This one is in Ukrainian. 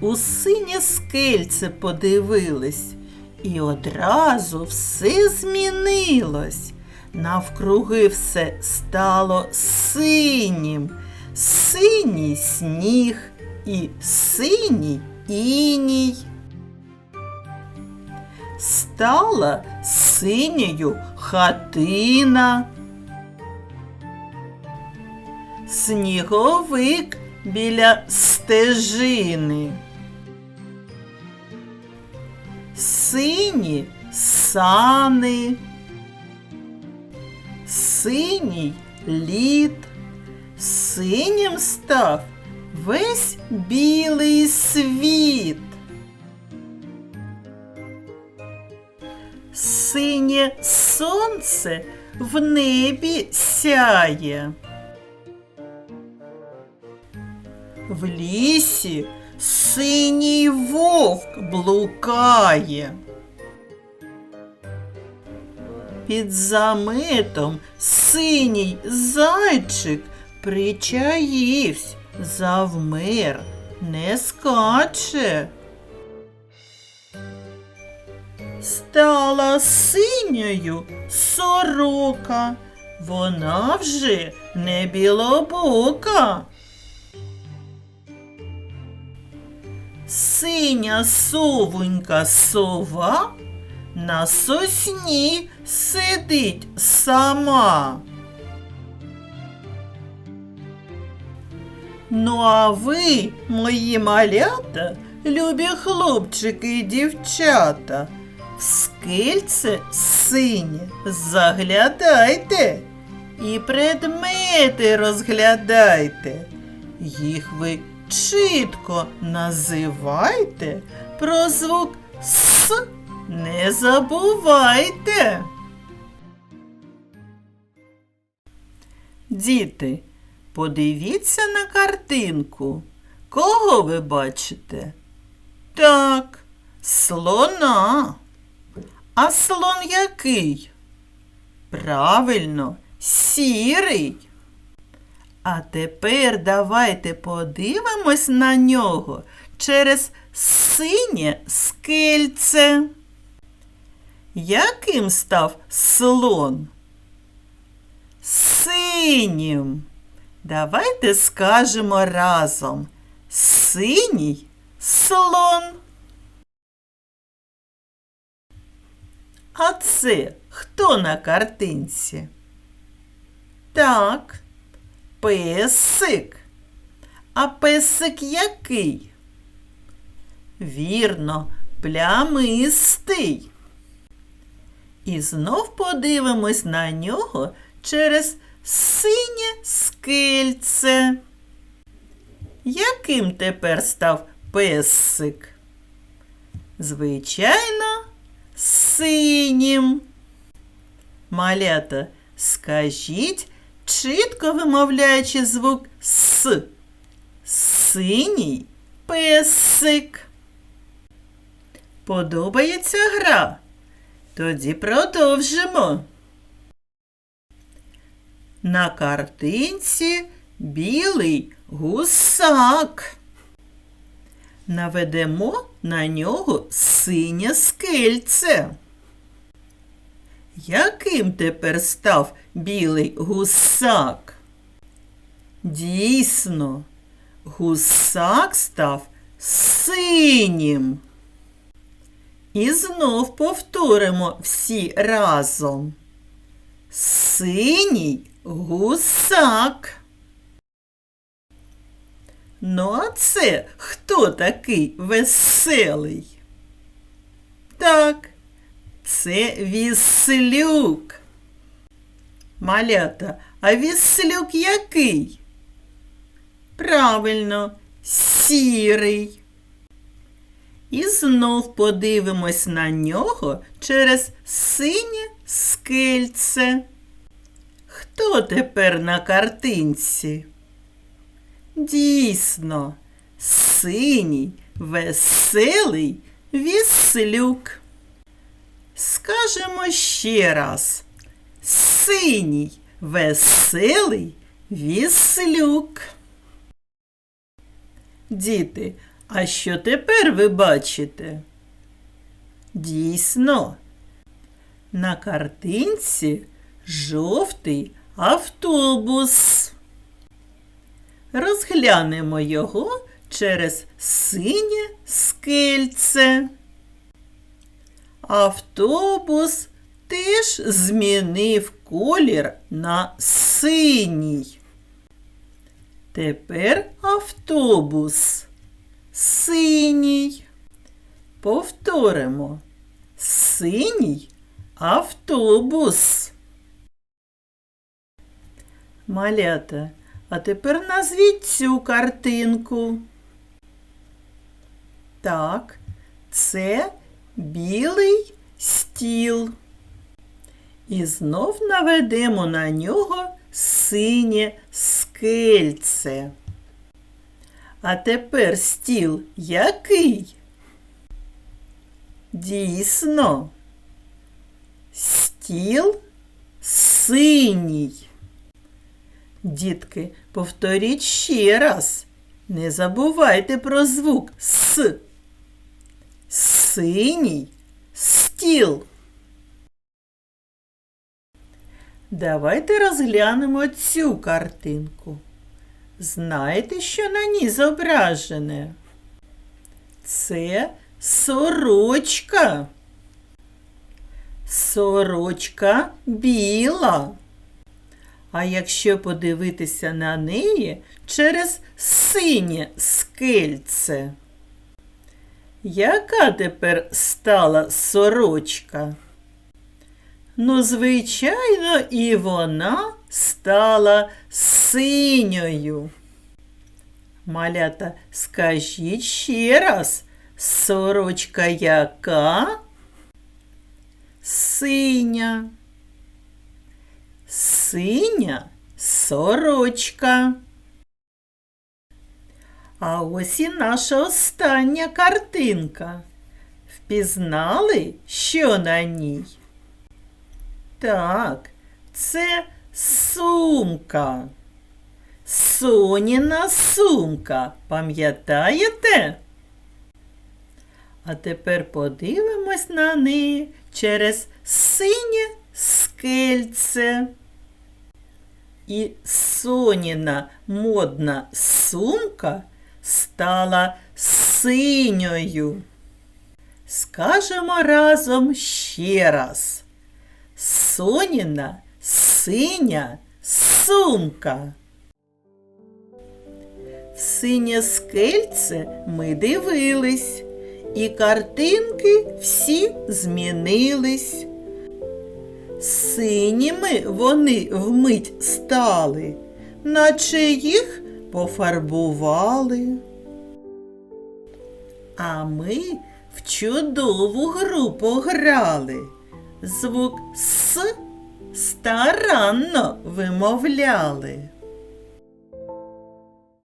у синє скельце подивились, і одразу все змінилось. Навкруги все стало синім, синій сніг і синій іній. Стала синьою хатина. Сніговик біля стежини. Сині сани. Синій лід. Синім став весь білий світ. Синє сонце в небі сяє. В лісі синій вовк блукає. Під заметом синій зайчик причаївсь, завмер, не скаче. Стала синьою сорока, вона вже не білобока. Синя совонька сова на сосні сидить сама. Ну, а ви, мої малята, любі хлопчики і дівчата, в скельце синє заглядайте і предмети розглядайте. Їх ви чітко називайте, про звук С не забувайте. Діти, подивіться на картинку. Кого ви бачите? Так, слона. А слон який? Правильно, сірий. А тепер давайте подивимось на нього через синє скельце. Яким став слон? Синім. Давайте скажемо разом. Синій слон. А це хто на картинці? Так, песик. А песик який? Вірно, плямистий. І знов подивимось на нього через синє скельце. Яким тепер став песик? Звичайно, синім. Малята, скажіть, чітко вимовляючи звук С. Синій песик. Подобається гра? Тоді продовжимо. На картинці білий гусак. Наведемо на нього синє скельце. Яким тепер став білий гусак? Дійсно, гусак став синім. І знов повторимо всі разом. Синій гусак. Ну, а це хто такий веселий? Так, це віслюк. Малята, а віслюк який? Правильно, сірий. І знов подивимось на нього через синє скельце. Хто тепер на картинці? Дійсно, синій, веселий віслюк. Скажемо ще раз. Синій, веселий віслюк. Діти, А що тепер ви бачите? Дійсно, на картинці жовтий автобус. Розглянемо його через синє скельце. Автобус теж змінив колір на синій. Тепер автобус синій. Повторимо. Синій автобус. Малята, а тепер назвіть цю картинку. Так, це білий стіл. І знов наведемо на нього синє скельце. А тепер стіл який? Дійсно. Стіл синій. Дітки, повторіть ще раз. Не забувайте про звук С. Синій стіл. Давайте розглянемо цю картинку. Знаєте, що на ній зображене? Це сорочка. Сорочка біла. А якщо подивитися на неї через синє скельце, яка тепер стала сорочка? Ну, звичайно, і вона стала синьою. Малята, скажіть ще раз, сорочка яка? Синя. Синя сорочка. А ось і наша остання картинка. Впізнали, що на ній? Так, це сумка. Соніна сумка. Пам'ятаєте? А тепер подивимось на неї через синє скельце. І Соніна модна сумка стала синьою. Скажемо разом ще раз. Соніна синя сумка. В синє скельце ми дивились, і картинки всі змінились. Синіми вони вмить стали, наче їх пофарбували. А ми в чудову гру пограли. Звук С старанно вимовляли.